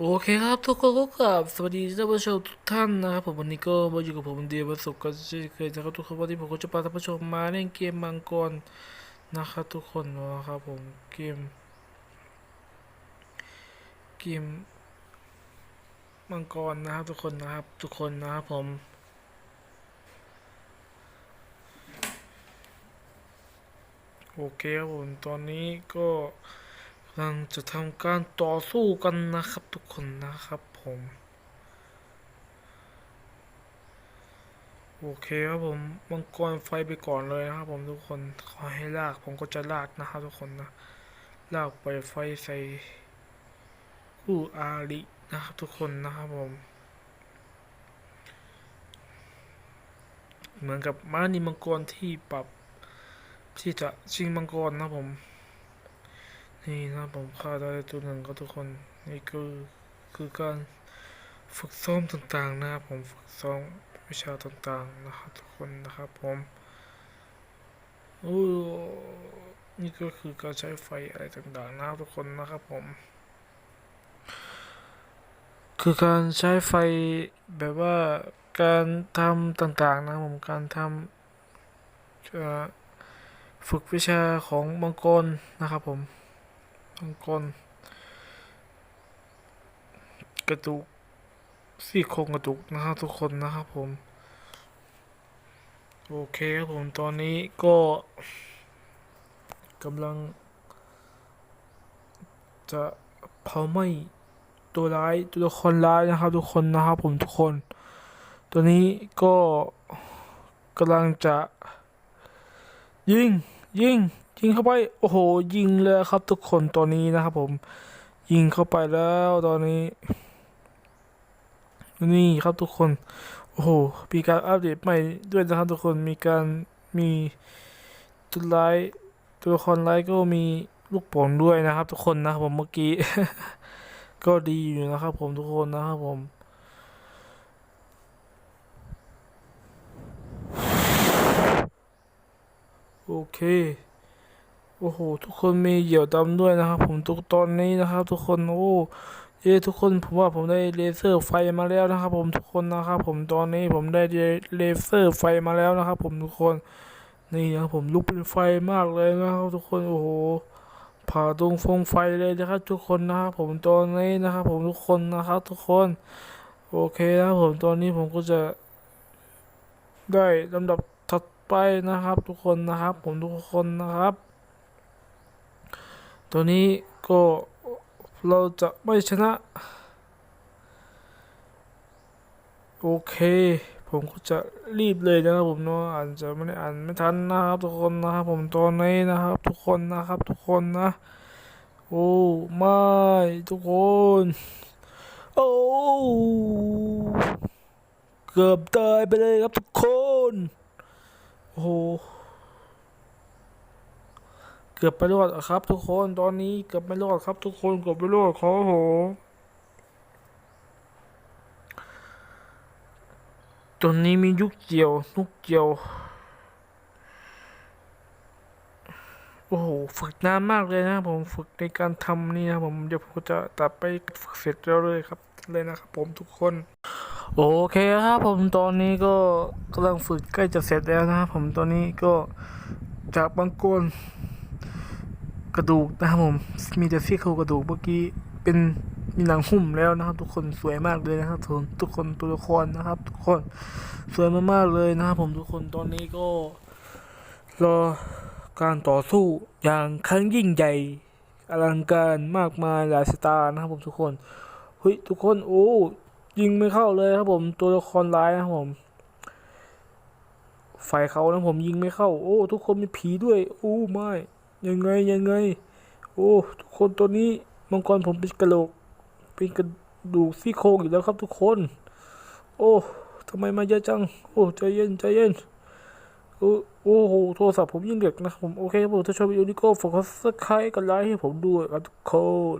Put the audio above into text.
โอเคครับทุกคนก็กลับสวัสดีท่านผู้ชมทุกท่านนะครับผมวันนี้ก็มาอยู่กับผมเดียวประสบกันเช่นเคยนะครับทุกคนวันนี้ผมก็จะพาท่านผู้ชมมาเล่นเกมมังกรนะครับทุกคนนะครับผมเกมเกมมังกรนะครับทุกคนนะครับทุกคนนะครับผมโอเคครับผมตอนนี้ก็ ลังจะทำการต่อสู้กันนะครับทุกคนนะครับผม โอเคครับผมมังกรไฟไปก่อนเลยนะครับผมทุกคนขอให้ลากผมก็จะลากนะครับทุกคนนะลากไปไฟใส่คู่อารินะครับทุกคนนะครับผม เหมือนกับม้านิมังกรที่ปรับที่จะชิงมังกรนะครับผม นี่นะผมฆ่าได้ตัวหนึ่งก็ทุกคนนี่คือคือการฝึกซ้อมต่างๆนะครับผมฝึกซ้อมวิชาต่างๆนะครับทุกคนนะครับผมโอ้นี่ก็คือการใช้ไฟอะไรต่างๆนะครับทุกคนนะครับผม คือการใช้ไฟแบบว่าการทำต่างๆนะครับผมการทำฝึกวิชาของมังกรนะครับผม มังกรกระดูกซี่โครงกระดูกนะครับทุกคนนะครับผม โอเคครับผมตอนนี้ก็กำลัง จะเผาไหม้ตัวร้ายตัวละครร้ายนะครับทุกคนนะครับผมทุกคน ตัวนี้ก็กำลังจะ ยิงยิง ยิงเข้าไป โอ้โห ยิงเลยครับทุกคนตอนนี้นะครับผม ยิงเข้าไปแล้วตอนนี้ นี่ครับทุกคน โอ้โห มีการอัปเดตใหม่ด้วยนะครับทุกคน มีการมีตัวร้ายตัวละครร้ายก็มีลูกโป่งด้วยนะครับ ทุกคนนะครับผมเมื่อกี้ ก็ดีอยู่นะครับ ผมทุกคนนะครับผมโอเค โอ้โห ทุกคนมีเหยี่ยวดำด้วยนะครับ ผมทุกตอนนี้นะครับ ทุกคนโอ้เย้ทุกคนผมว่าผมได้เลเซอร์ไฟมาแล้วนะครับ ผมทุกคนนะครับ ผมตอนนี้ผมได้เลเซอร์ไฟมาแล้วนะครับ ผมทุกคนนี่นะครับผมลุกเป็นไฟมากเลยนะครับ ทุกคนโอ้โหผ่าดวงฟงไฟเลยนะครับ ทุกคนนะครับผมตอนนี้นะครับ ผมทุกคนนะครับ ทุกคน โอเคนะผมตอนนี้ผมก็จะได้ลำดับถัดไปนะครับ ทุกคนนะครับ ผมทุกคนนะครับ ตัวนี้ก็เราจะไม่ชนะ โอเค ผมก็จะรีบเลยนะครับผมเนาะอ่านจะไม่ได้อ่านไม่ทันนะครับ ทุกคนนะครับผมตอนนี้นะครับ ทุกคนนะครับทุกคนนะ โอ้ไม่ทุกคน โอ้เกือบตายไปเลยครับทุกคน โอ้ เกือบไปรอดครับ ทุกคนตอนนี้เกือบไม่รอดครับ ทุกคนเกือบไม่รอดครับโหตัวนี้มียุกเกี่ยวนุกเกี่ยว โอ้โห ฝึกนานมากเลยนะผมฝึกในการทำนี่นะผมเดี๋ยวผมจะตัดไปฝึกเสร็จแล้วเลยครับ เลยนะครับผมทุกคน โอเคครับผมตอนนี้ก็กำลังฝึกใกล้จะเสร็จแล้วนะครับผมตอนนี้ก็จากบางกล กระดูกนะครับผมมีแต่ซี่โครงกระดูกเมื่อกี้เป็นมีหนังหุ้มแล้วนะครับ ทุกคนสวยมากเลยนะครับทุกคนทุกคนตัวละครนะครับ ทุกคนสวยมากๆเลยนะครับ ผมทุกคนตอนนี้ก็ รอการต่อสู้อย่างครั้งยิ่งใหญ่อลังการมากมายหลายสไตล์นะครับผมทุกคนเฮ้ยทุกคนโอ้ยิงไม่เข้าเลยครับผมตัวละครร้ายนะครับผมไฟเขานะผมยิงไม่เข้า โอ้ ทุกคนมีผีด้วย โอ้ไม่ ยังไงยังไง โอ้ทุกคนตัวนี้มังกรผมเป็นกระโหลก เป็นกระดูกซี่โครงอยู่แล้วครับทุกคน โอ้ทำไมมาเยอะจัง โอ้ใจเย็นใจเย็นโอ้โอ้โหโทรศัพท์ผมยิ่งเด็กนะผมโอเคครับผมถ้าชอบวิดีโอนี้ก็ฝากกดซับสไครต์กดไลค์ให้ผมด้วยครับทุกคน